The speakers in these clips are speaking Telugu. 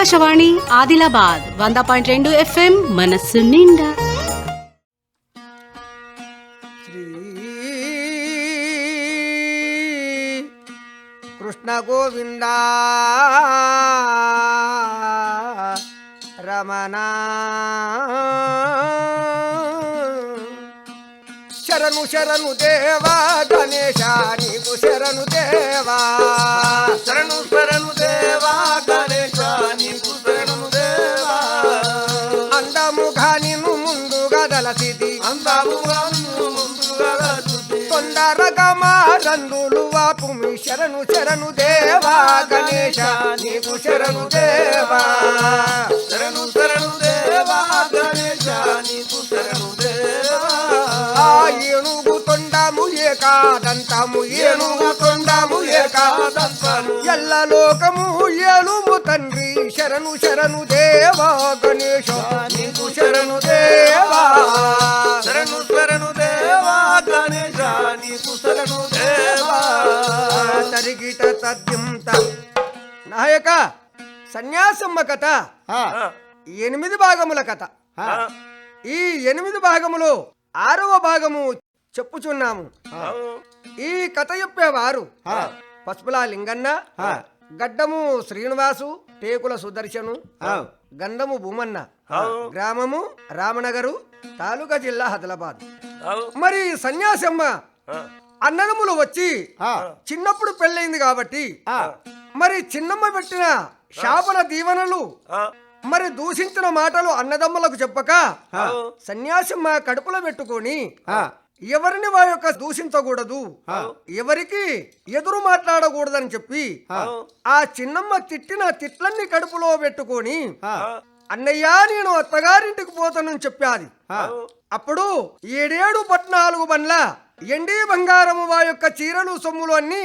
ఆకాశవాణి ఆదిలాబాద్ వంద పాయింట్ రెండు ఎఫ్ఎం మనస్సు నిండా. శ్రీ కృష్ణ గోవింద రమణ. శరణు శరణు దేవా గణేశ నీకు శరణు దేవా. శరణు శరణు తొందరగా మా రందులు వాపుమి శరణు శరణు దేవా గణేశ నీకు శరణు దేవా. శరణు శరణు దేవా గణేశ నీకు శరణు దేవా. ఏనుగు తొండము ఏకాదంతము ఏనుగు తొండము ఏకాదంత ఏకాదంతను ఎల్ల లోకము ఏలుము తండ్రి శరణు శరణు దేవా గణేశ నీకు శరణు దేవా. దేవా. తరిగిట తద్యంత. నాయక సన్యాసమ్మ కథ. ఎనిమిది భాగముల కథ. ఈ ఎనిమిది భాగములో ఆరవ భాగము చెప్పుచున్నాము. ఈ కథ చెప్పేవారు పసుపుల లింగన్న గడ్డము శ్రీనివాసు టేకుల సుదర్శను గంధము భూమన్న గ్రామము రామనగరు తాలూకా జిల్లా హైదరాబాద్. మరి సన్యాసమ్మ అన్నదమ్ములు వచ్చి చిన్నప్పుడు పెళ్ళైంది కాబట్టి మరి చిన్నమ్మ పెట్టిన శాపల దీవెనలు మరి దూషించిన మాటలు అన్నదమ్ములకు చెప్పక సన్యాసమ్మ కడుపులో పెట్టుకొని ఎవరిని వారి యొక్క దూషించకూడదు ఎవరికి ఎదురు మాట్లాడకూడదని చెప్పి ఆ. చిన్నమ్మ తిట్టిన తిట్లన్నీ కడుపులో పెట్టుకొని అన్నయ్య నేను అత్తగారింటికి పోతానని చెప్పాది. అప్పుడు ఏడేడు పద్నాలుగు బండ్ల ఎండి బంగారము వా యొక్క చీరలు సొమ్ములు అన్ని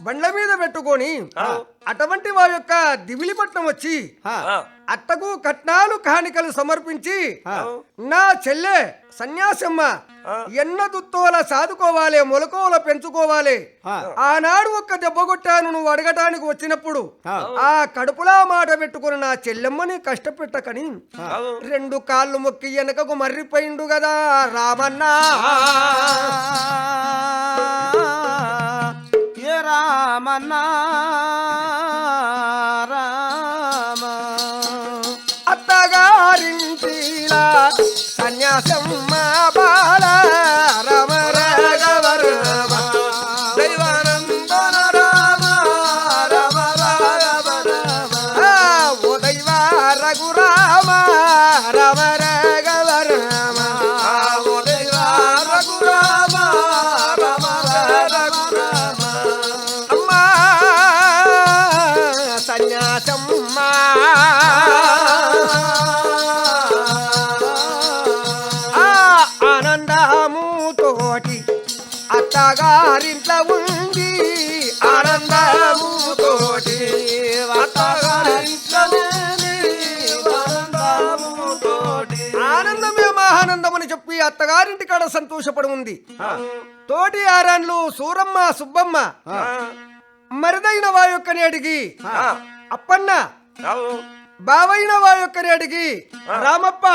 బండ్ల మీద పెట్టుకొని అటువంటి వారి యొక్క దివిలిపట్నం వచ్చి అత్తకు కట్నాలు కాணிకలు సమర్పించి నా చెల్లె సన్యాసమ్మ ఎన్న దుత్తోల సాదుకోవాలి మొలకోల పెంచుకోవాలి. ఆనాడు ఒక్క దెబ్బ కొట్టాను నువ్వు అడగటానికి వచ్చినప్పుడు ఆ. కడుపులా మాట పెట్టుకుని నా చెల్లెమ్మని కష్టపెట్టకని రెండు కాళ్ళు మొక్కి వెనకకు మర్రిపోయిండు కదా రామన్నా. రామ. అత్తగారింటిలా సన్యాసం అత్తగారింట్లో ఉంది ఆనందము తోటి ఆనందమే మహానందమని చెప్పి అత్తగారింటి కాడ సంతోషపడి ఉంది తోటి ఆరాన్లు సూరమ్మ సుబ్బమ్మ మరిదైన వా యొక్క నేటికి అప్పన్న బావైన వా యొక్క నేటికి రామప్ప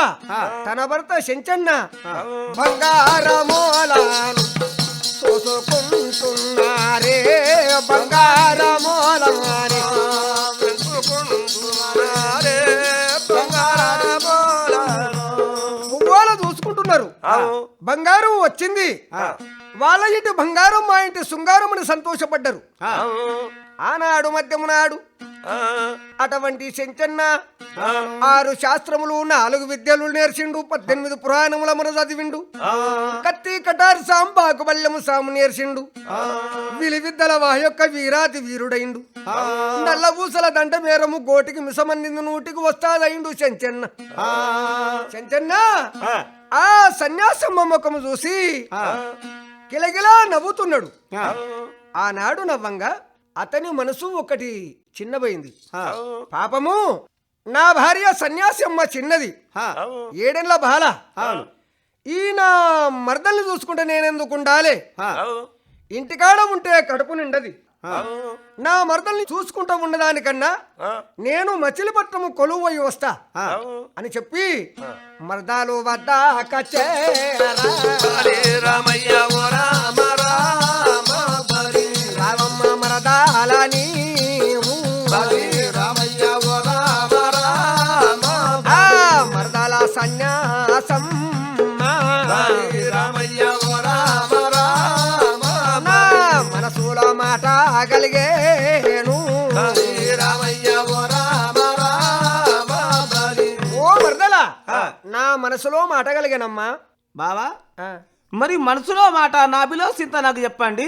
తన భర్త చెంచన్న బంగారమోలాను చూసుకుంటున్నారే బంగారమోలాని పువ్వాల చూసుకుంటున్నారు. బంగారం వచ్చింది. వాళ్ళ ఇంటి బంగారం మా ఇంటి శృంగారం అని సంతోషపడ్డారు ఆనాడు మధ్యమునాడు అటువంటి చెంచన్న ఆరు శాస్త్రములు నాలుగు విద్యలు నేర్చిండు పద్దెనిమిది పురాణముల మన చదివిండు. కత్తి కటారి సాంబాకు బల్యము సాము నేర్చిండు. విలి విద్యల వా యొక్క వీరాతి వీరుడైండు. నల్ల ఊసల దండ మేరము గోటికి మిసమందింది నూటికి వస్తాదైండు చెంచన్న చెంచన్న ఆ. సన్యాసమ్మ ముఖము చూసి కిలకిలా నవ్వుతున్నాడు. ఆనాడు నవ్వంగా అతని మనసు ఒకటి చిన్నబోయింది పాపము నా భార్య సన్యాసి అమ్మ చిన్నది ఏడేళ్ళ బాల. ఈయన మర్దల్ని చూసుకుంటే నేనెందుకు ఉండాలి ఇంటికాడ ఉంటే కడుపు నిండది. నా మరదల్ని చూసుకుంటూ ఉండదానికన్నా నేను మచిలీపట్నము కొలువు అయి వస్తా అని చెప్పి మరదాలు వద్ద రామయ్య ఓ రామ. మనసులో మాట కలిగానమ్మా. బావా. మరి మనసులో మాట నాభిలో సింత నాకు చెప్పండి.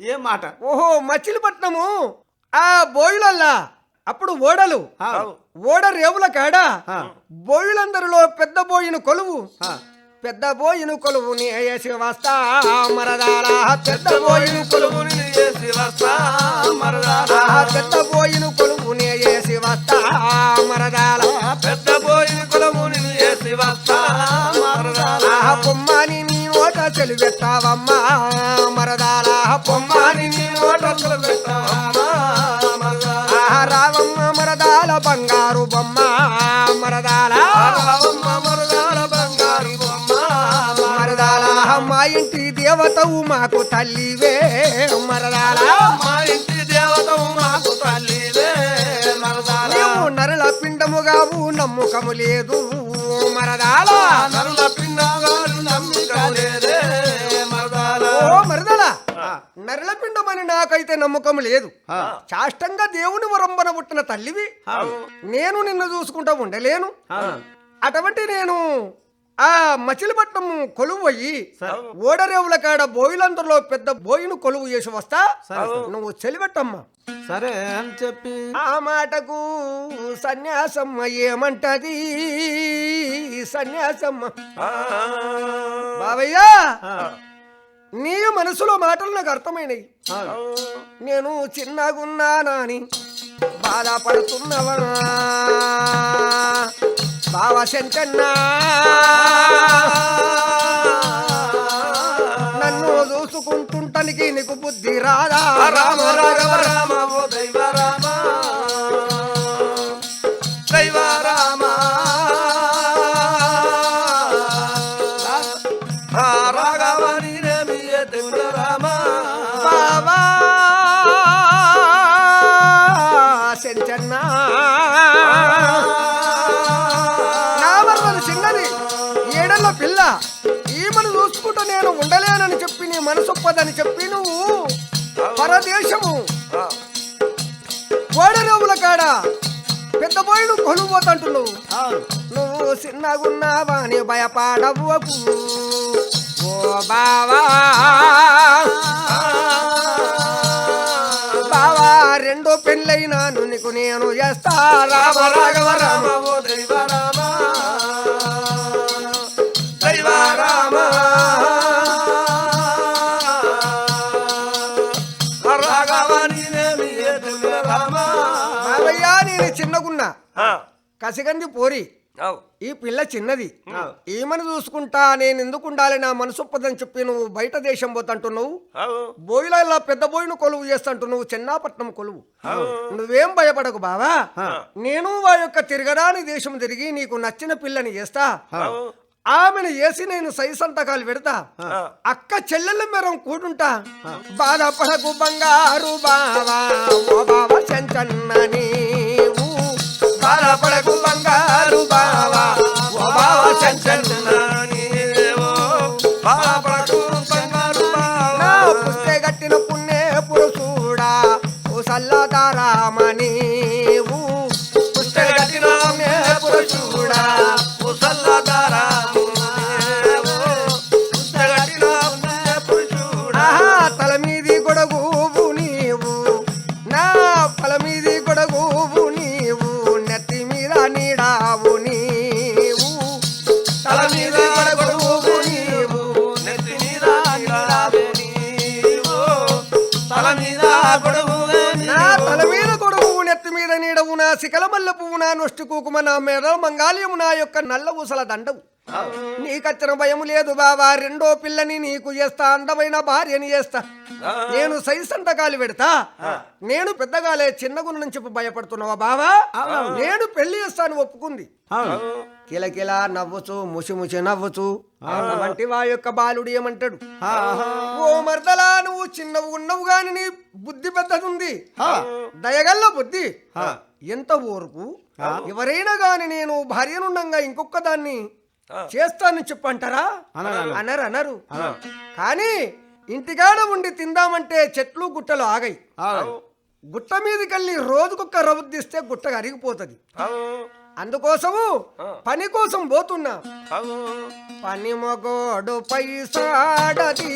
ఏం మాట? ఓహో మచిలీపట్నము. ఆ బోయిలల్లా. అప్పుడు ఓడలు. ఓడ రేవుల కాడ బోయిలందరిలో పెద్ద బోయిన కొలువు. పెద్ద బోయిన కొలువు వస్తా మరదాల పెద్ద బోయిన కొలువు వస్తా మరదాల ఆ పెద్ద బోయిన కొలువు నేసి వస్తా మరదాల ఓట చెలివెత్తావమ్మా మరదాల పొమ్మని నీ ఓట పెట్టావమ్మా మరదాల. ఆ రావమ్మ మరదాల బంగారు బొమ్మ మరదాల. రావమ్మ మరదాల బంగారు బొమ్మ మరదాల. మా ఇంటి దేవతవు మాకు తల్లివే మరదాల. మా ఇంటి దేవతవు మాకు తల్లివే మరదాల. నరల పిండముగావు నమ్మకము లేదు మరదాల. నరుల పిండగాడు మరదల నరల పిండమని నాకైతే నమ్మకం లేదు. చాష్టంగా దేవుని వరంబన పుట్టిన తల్లివి. నేను నిన్ను చూసుకుంటా ఉండలేను. అటువంటి నేను ఆ మచిలీపట్నం కొలువు అయ్యి ఓడరేవుల కాడ బోయిలందరిలో పెద్ద బోయిను కొలువు చేసి వస్తా. నువ్వు చెలిపెట్టమ్మా. సరే అని చెప్పి. ఆ మాటకు సన్యాసమ్మ ఏమంటది? సన్యాసమ్మ బావయ్యా! నీ మనసులో మాటలు నాకు అర్థమైనవి నేను చిన్నగున్నానని బాధపడుతున్నవా బావ శంకన్నా. నన్ను చూసుకుంటుంటానికి నీకు బుద్ధి రాదా? రామ రాఘవ రామ ఓ దైవ రామ. నీ మనసు ఒప్పదని చెప్పి నువ్వు పరదేశము. ఓడరేవుల కాడ పెద్ద కొనుపోతంటున్నావు అవును. నువ్వు చిన్నగున్నావా అని భయపడవుకు ఓ బావా. బావా రెండో పెళ్ళైనాను నీకు నేను చేస్తా. రామ రాఘవ రామ. కసిగంది పోరి. ఈ పిల్ల చిన్నది. ఈమెను చూసుకుంటా నేను ఎందుకు ఉండాలి నా మనసు ఒప్పదని చెప్పి నువ్వు బయట దేశం పోతంటున్నావు? బోయిలలో పెద్ద బోయిను కొలువు చేస్తంటు నువ్వు చెన్నాపట్నం కొలువు. నువ్వేం భయపడకు బావా. నేను వా యొక్క తిరగరాని దేశం తిరిగి నీకు నచ్చిన పిల్లని చేస్తా. ఆమెను వేసి నేను సై సంతకాలు పెడతా. అక్క చెల్లెళ్ళ మేరం కూడుంటా. బాధపడకు బంగారు బావా. మల్ల పువ్వు నా నొష్టి కూకుమ నా మెడ మంగాళయము నా యొక్క నల్ల ఊసల దండవు. నీకచ్చిన భయం లేదు బాబా రెండో పిల్లని నీకు చేస్తా అందమైన భార్యని చేస్తా. నేను సై సంతకాలు పెడతా నేను పెద్దగాలే చిన్నగున్న చెప్పి భయపడుతున్నావా బావా? నేను పెళ్ళి చేస్తాను ఒప్పుకుంది. కిలకిలా నవ్వుచు ముసి ముసి నవ్వుచు వంటి వా యొక్క బాలుడు ఏమంటాడు? ఓ మర్దలా నువ్వు చిన్నవు ఉన్నవు గాని నీ బుద్ధి పెద్దదుంది. దయగల్ల బుద్ధి. ఎంత ఓర్పు? ఎవరైనా గాని నేను భార్యనుండంగా ఇంకొక దాన్ని చేస్తానని చెప్పంటారా? అనరు అనరు. కానీ ఇంటికాడ ఉండి తిందామంటే చెట్లు గుట్టలు ఆగాయి. గుట్ట మీదకెళ్ళి రోజుకొక్క రవుద్దిస్తే గుట్ట అరిగిపోతుంది అందుకోసము పని కోసం పోతున్నా. పని మొగోడు పైసాడది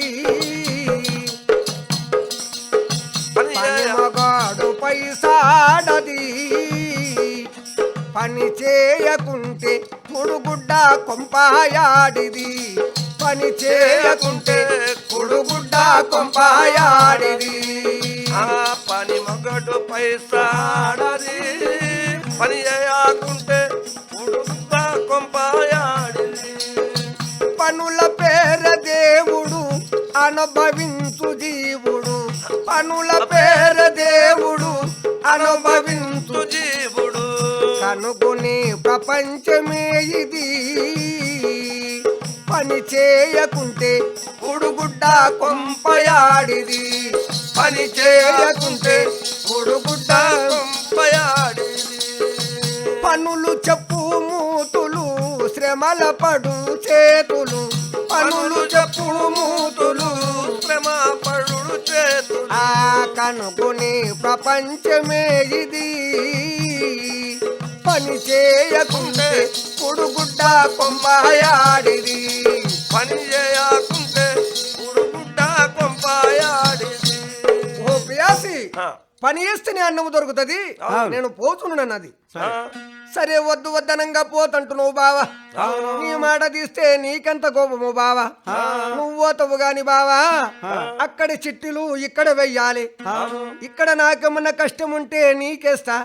పని మొగాడు పైసాడది పని చేయకుంటే కుడుగుడ్డ కొంపాయాడిది. పని చేయకుంటే కుడుగుడ్డ కొంపాయాడిది. ఆ పని మొగడు పైసాడది. పని చేయకుంటే ఉడుత కొంపాయాడిది. పనుల పేర దేవుడు అనుభవించు జీవుడు. పనుల పేర దేవుడు అనుభవించు జీవుడు కనుగొని ప్రపంచమే ఇది. పని చేయకుంటే ఉడుగుడ్డ కొంపయాడిది. పని చేయకుంటే ఉడుగుడ్డ కొంపయాడిది. పనులు చెప్పు మూతులు శ్రమల పడు చేతులు. పనులు చెప్పు మూతులు శ్రమ పడు చేతులు. ఆ కనుగొని ప్రపంచమే ఇది. పని చేయకుంటే పుడుగుడ్డ కొంబాయాడిది పని చేయకుంటే ఉడుగుడ్డ కొంపాయాడిది ఓ ప్రియాసి పని చేస్తేనే అన్నము దొరుకుతుంది. నేను పోతున్నానన్నది ఆ, సరే వద్దు వద్దనంగా పోతంటున్నావు బావా. నీ మాట తీస్తే నీకెంత కోపము బావా? నువ్వు పోతావు గాని బావా అక్కడి చిట్టిలు ఇక్కడ వెయ్యాలి. ఇక్కడ నాకేమన్నా కష్టం ఉంటే నీకేస్తా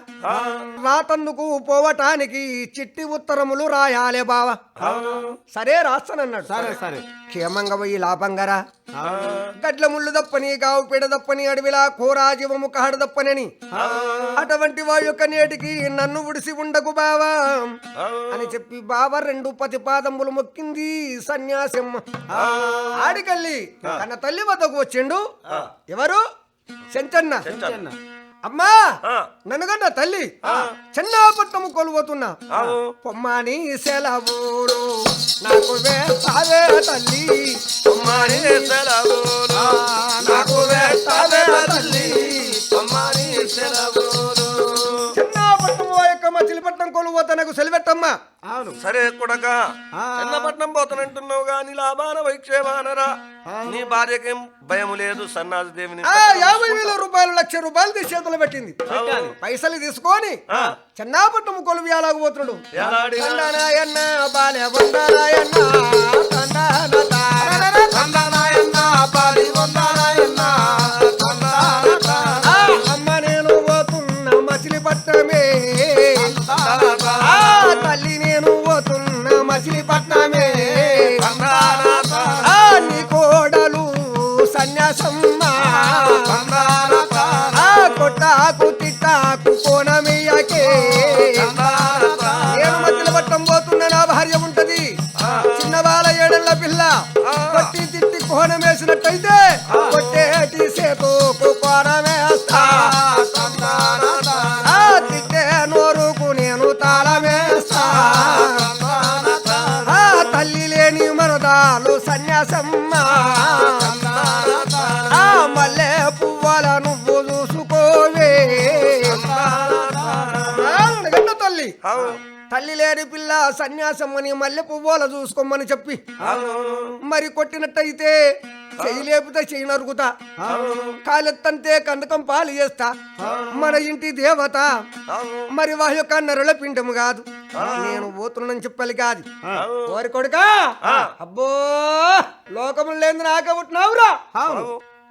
రాతందుకు పోవటానికి చిట్టి ఉత్తరములు రాయాలి బావా. సరే రాస్తానన్నాడు. సరే సరే. క్షేమంగా పోయి లాభంగరా? గడ్ల ముళ్ళు దప్పని గావు పీడ దప్పని అడవిలా కోరా జీవము కాడు దప్పనని. అటువంటి వారి యొక్క నేటికి నన్ను విడిసి ఉండకు బావా అని చెప్పి బావ రెండు పతి పాదములు మొక్కింది సన్యాసమ్మ ఆడికెళ్ళి తన తల్లి వద్దకు వచ్చిండు. ఎవరు? చెంచన్న చిన్న. అమ్మా. నన్నుగన్న తల్లి. చిన్నపట్నము కొలువతున్నా. పొమ్మని సెలవులు. నాకు వేస్తావే తల్లి. అమ్మని సెలవులు. నాకు వేస్తావే తల్లి. అమ్మని సెలవులు. మచిలీపట్నం కొలువ తనకు సెలవెట్టమ్మా. అవును. సరే కొడక. చిన్నపట్నం పోతానంటున్నావు గాని లాభాన వైక్షేమానరా నీ భార్యకేం భయం లేదు సన్నాసి దేవిని ఆ యాభై వేల రూపాయలు లక్ష రూపాయలు తీసి చేతులు పెట్టింది. పైసలు తీసుకొని చిన్నపట్నం కొలువు ఎలాగబోతున్నాడు ఎలాడినా? తండానాయన్న బాలే కొట్టి తిట్టి కోణం వేసినట్టయితే పిల్ల సన్యాసమ్మని మల్లె పువ్వుల చూసుకోమని చెప్పి మరి కొట్టినట్టయితే చెయ్యి లేపితే చెయ్యి నరుకుతా కాలెత్తంతే కందకం పాలు చేస్తా. మన ఇంటి దేవత మరి వారి యొక్క నరుల పిండము కాదు. నేను పోతున్నానని చెప్పాలి కాదు. ఓరి కొడుకా! అబ్బో! లోకము లేని నాకే పుట్టినావురా.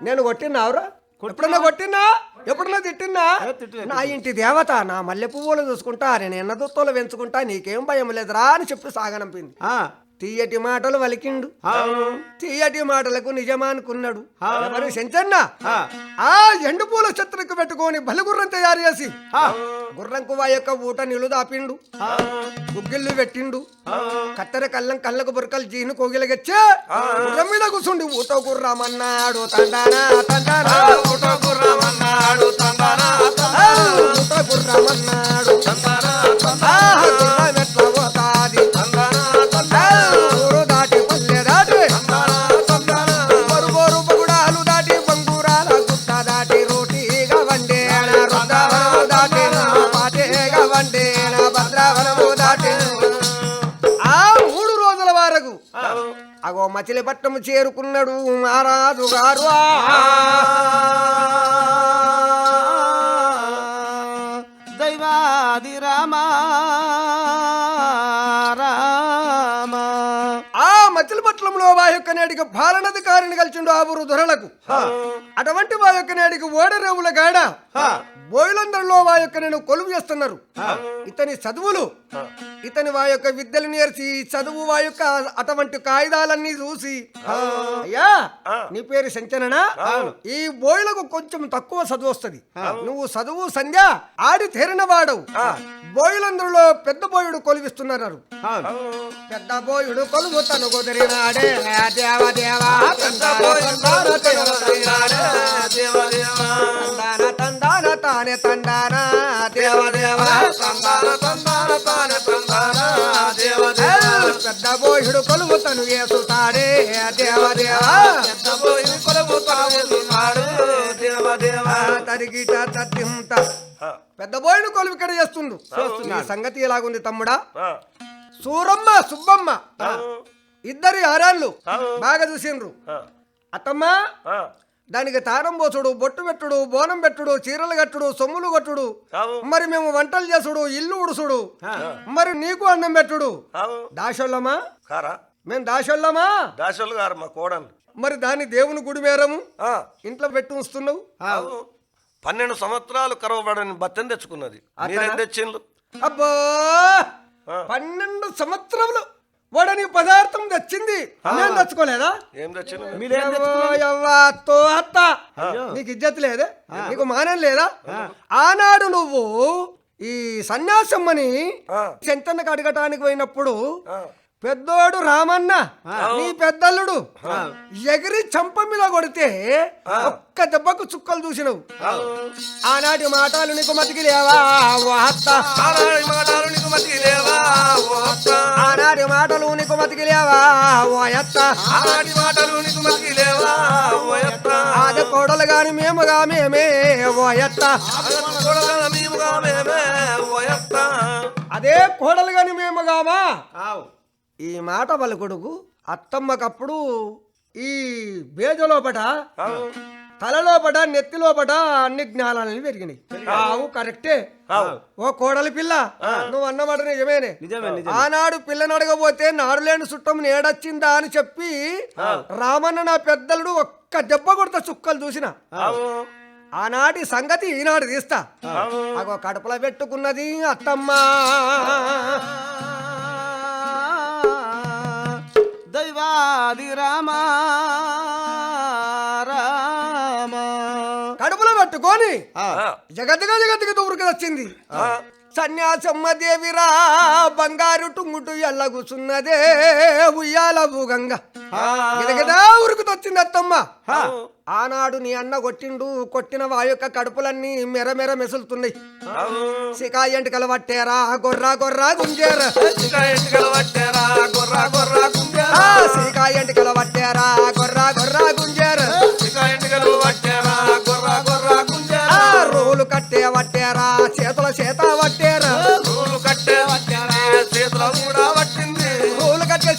నేను కొట్టినావురా. ఎప్పుడన్నా కొట్టినా? ఎప్పుడన్నా తిట్టినా? నా ఇంటి దేవత నా మల్లె పువ్వులు చూసుకుంటా నేను ఎన్న దుత్తలు పెంచుకుంటా నీకేం భయం లేదురా అని చెప్పి సాగనంపింది. తీయటి మాటలు వలికిండు. తీయటి మాటలకు నిజమానుకున్నాడు. శంచన్న? ఆ. ఎండు పూల చెత్తలకు పెట్టుకొని బలిగుర్రం తయారు చేసి ఆ, గుర్రంకు వా యొక్క ఊట నిలు దాపిండు. గుగ్గిళ్ళు పెట్టిండు. కత్తెర కళ్ళం కళ్ళకు బురకలు జీను కోగిలగచ్చే గుర్రం మీద కూర్చుండి ఊట గుర్రమన్నాడు తండానా తండానా. ఊట గుర్రమన్నాడు. మచిలీపట్నం చేరుకున్నాడు మహారాజు గారు. నేటికి పాలనాధికారిని కలిసిండు ఆ ఊరు దొరలకు. అటువంటి వా యొక్క నేటికి ఓడరేవుల గాడ బోయిలందరిలో వా యొక్క నేను కొలువు చేస్తున్నారు. ఇతని చదువులు ఇతని వా యొక్క విద్యలు నేర్చి చదువు వా యొక్క అటువంటి కాగితాలన్నీ చూసి అయ్యా నీ పేరు సంచననా ఈ బోయిలకు కొంచెం తక్కువ చదువు వస్తది. నువ్వు చదువు సంధ్య ఆడి తేరిన వాడవు బోయిలందరిలో పెద్ద బోయుడు కొలువిస్తున్నారు పెద్ద బోయుడు కొలువు తను కుదిరినాడే దేవ దేవ తందాన తందాన తానే తందాన దేవ దేవ. పెద్ద బోయుడు కొలువు తను వేసుతాడే దేవ. దేవ తరిగిట తత్తింత. పెద్ద బోయుడు కొలువు ఇక్కడ చేస్తుండు. సంగతి ఎలాగుంది తమ్ముడా? సూరమ్మ సుబ్బమ్మ. ఇద్దరి ఆరాళ్ళు. బాగా చూసిండ్రు. అత్తమ్మ దానికి తారం పోసుడు బొట్టు పెట్టుడు బోనం పెట్టుడు చీరలు కట్టుడు సొమ్ములు కొట్టుడు. మరి మేము వంటలు చేసుడు ఇల్లు ఉడుసుడు మరి నీకు అన్నం పెట్టుడు. దాసోళ్ళమా? కారా? మేము దాసోళ్ళమా? దాసలు గారు మా కోడలు. మరి దాన్ని దేవుని గుడి మేరము ఆ, ఇంట్లో పెట్టి ఉంచుతున్నావు. పన్నెండు సంవత్సరాలు కరవబడని బత్తని తెచ్చుకున్నది. తెచ్చిండ్రు? అబ్బా. పన్నెండు సంవత్సరములు వాడని పదార్థం తెచ్చింది. నేను తెచ్చుకోలేదా? ఏం అత్త నీకు ఇజ్జత్ లేదే? నీకు మానం లేదా? ఆనాడు నువ్వు ఈ సన్యాసమ్మని ఆ. చెంతన్నకు అడగటానికి పోయినప్పుడు. పెద్దోడు రామన్న నీ పెద్దల్లుడు. ఎగిరి చంప మీద కొడితే ఒక్క దెబ్బకు చుక్కలు చూసినవు. ఆనాటి మాటలు నీకు మతికి లేవా మాటలు నీకు మతికి? ఆనాటి మాటలు నీకు మతికి లేవా అత్త? ఆనాటి మాటలు నీకు మతికి లేవా? ఆది కోడలు గాని మేముగా మేమే ఓ అత్త. అదనపు కొడగల మేముగా మేమే ఓ అత్త. అదే కోడలు గాని మేముగామా ఆవు. ఈ మాట పలుకుడుకు అత్తమ్మకప్పుడు ఈ బేజలోపట. తలలోపట నెత్తిలోపట అన్ని జ్ఞానాలని పెరిగినాయి. ఆవు కరెక్టే. ఓ కోడలి పిల్ల నువ్వు అన్నమాట నిజమేనే. నిజమే నిజమే. ఆనాడు పిల్లని అడగబోతే నాడు లేని చుట్టం నేడొచ్చిందా అని చెప్పి రామన్న నా పెద్దలుడు ఒక్క దెబ్బ కొడతా చుక్కలు చూసిన. ఆనాటి సంగతి ఈనాడు తీస్తా. అగో కడుపులో పెట్టుకున్నది అత్తమ్మ. దైవాది రామ రామ కడుపులో పెట్టుకొని. జగత్తుగా జగత్తుగా దూరికి వచ్చింది. సన్యాసమ్మ దేవిరా బంగారు టుంగుటు ఎల్ల కూసున్నదే ఉయ్యాల భూగంగ. గిదగిదా ఉరుకుతొచ్చింది అత్తమ్మ ఆనాడు నీ అన్న కొట్టిండు కొట్టిన వా యొక్క కడుపులన్నీ మెరమెర మెసులుతున్నాయి. సికా ఎంటికలు పట్టేరా గొర్రా గొర్రా గుంజేరా. సీకా ఎంటికలు పట్టేరా గొర్రా గొర్రా గుంజేరా. రోలు కట్టే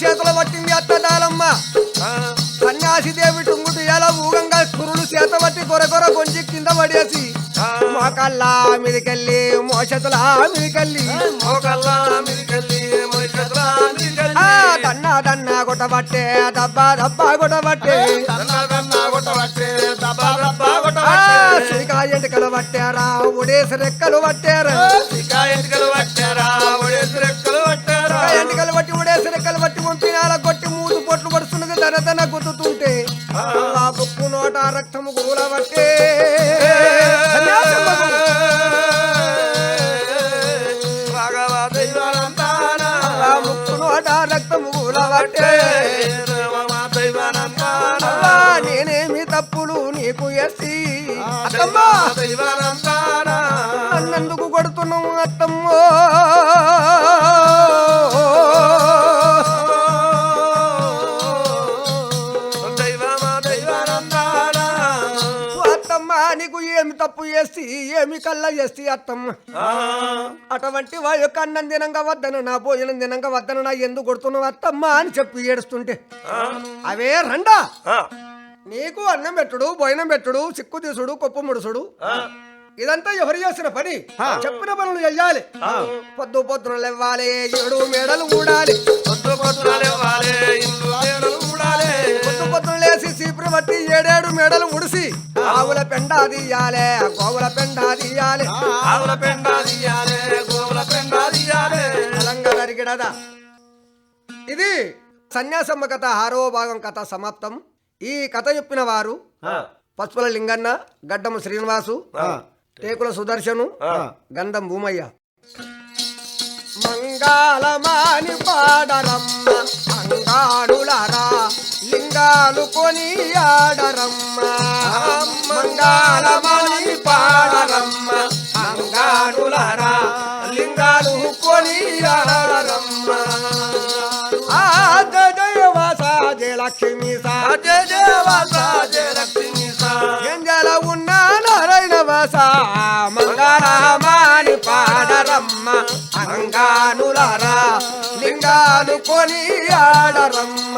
చేతులు పట్టింది అత్తదాలమ్మ ఆ. సన్యాసి దేవి టుంగుటు ఎలా ఊగంగా కురులు చేత పట్టి కొర కొర కొంచి కింద పడేసి మోకల్లా మీదికెళ్ళి మోసతులా మీదికెళ్ళి. మోకల్లా దన్న దన్న కొట్టబట్టే దబ్బా దబ్బా కొట్టబట్టే కొట్టబట్టే ఎంటికలు పట్టారా ఒడేసి రెక్కలు పట్టారా? ధన గుద్దుతుంటే ఆ. బుక్కు నోట రక్తము ముక్కు నోట రక్తము నేనేమి తప్పులు నీకు దైవానందానా నన్నందుకు కొడుతున్నావు అత్తమ్మో? చేసి ఏమి కళ్ళ చేసి అత్తమ్మ అటువంటి వా యొక్క అన్నం తినంగా వద్దను నా భోజనం తినంగా వద్దను నా ఎందుకు కొడుతున్నావు అత్తమ్మ అని చెప్పి ఏడుస్తుంటే. అవే రండా. నీకు అన్నం పెట్టుడు భోజనం పెట్టుడు చిక్కు తీసుడు కొప్పు ముడుసుడు. ఇదంతా ఎవరు చేసిన పని? చెప్పిన పనులు చెయ్యాలి. పొద్దు పొద్దున లేవాలి ఏడు మేడలు ఊడాలి. పొద్దు పొద్దునాలే వాలే ఇందు వేడలు ఊడాలే. పొద్దు పొద్దున లేసి చీపురు బట్టి ఏడేడు మేడలు ఉడిసి ఆవుల పెండ తీయాలే గోవుల పెండ తీయాలి. ఆవుల పెండ తీయాలే గోవుల పెండ తీయాలే. బలంగా జరిగినదా ఇది సన్యాసమ్మ కథ ఆరో భాగం కథ సమాప్తం. ఈ కథ చెప్పిన వారు పసుపుల లింగన్న గడ్డము శ్రీనివాసు టేకుల సుదర్శను గంధం భూమయ్య. మంగాళమాని పాడరమ్మ అంగాడులరా సింగాలు కొని ఆడరమ్మ. మంగాళమాని పాడరమ్మ. అంగాడులరా లింగాలు కొని ఆడరమ్మ. ఆ జయ జయ లక్ష్మి జయ దేవ జయ లక్ష్మి సా. ఎంజల ఉన్న నారాయణ వాస మంగారామాని పాడరమ్మ. అంగానులరా లింగాలు కొని ఆడరమ్మ.